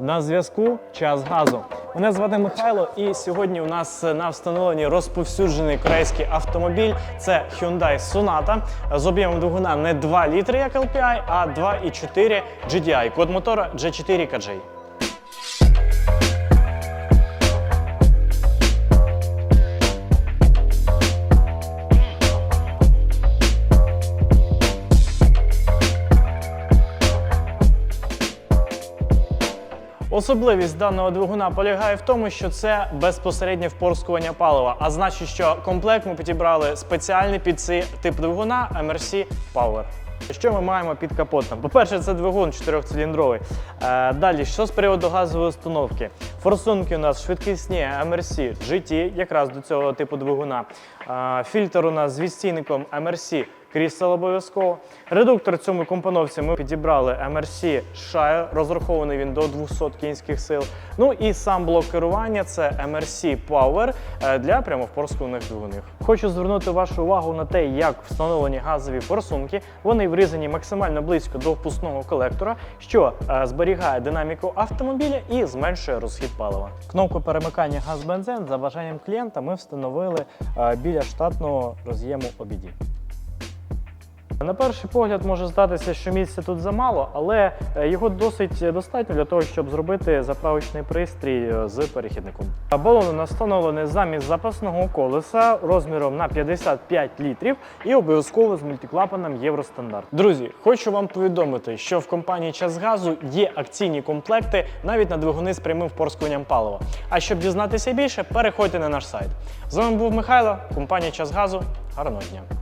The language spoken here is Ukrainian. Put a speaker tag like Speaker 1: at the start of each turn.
Speaker 1: На зв'язку час газу. Мене звати Михайло, і сьогодні у нас на встановленні розповсюджений корейський автомобіль. Це Hyundai Sonata з об'ємом двигуна не 2 літри, як LPI, а 2,4 GDI. Код мотора G4 Особливість даного двигуна полягає в тому, що це безпосереднє впорскування палива, а значить, що комплект ми підібрали спеціальний під цей тип двигуна MRC Power. Що ми маємо під капотом? По-перше, це двигун 4-циліндровий. Е, далі, що з приводу газової установки? Форсунки у нас швидкісні MRC GT, якраз до цього типу двигуна. Е, фільтр у нас з відстійником MRC Crystal обов'язково. Редуктор цьому компоновці ми підібрали MRC Shire, розрахований він до 200 кінських сил. Ну і сам блок керування це MRC Power е, для прямовпорскуваних двигунів. Хочу звернути вашу увагу на те, як встановлені газові форсунки. Вони врізані максимально близько до впускного колектора, що е, зберігає динаміку автомобіля і зменшує розхід палива. Кнопку перемикання газ-бензин за бажанням клієнта ми встановили е, біля штатного роз'єму OBD. На перший погляд може здатися, що місця тут замало, але е, його досить достатньо для того, щоб зробити заправочний пристрій е, з перехідником. Балон у нас замість запасного колеса розміром на 55 літрів і обов'язково з мультиклапаном Євростандарт. Друзі, хочу вам повідомити, що в компанії Час Газу є акційні комплекти навіть на двигуни з прямим впорскуванням палива. А щоб дізнатися більше, переходьте на наш сайт. З вами був Михайло, компанія Час Газу. Гарного дня!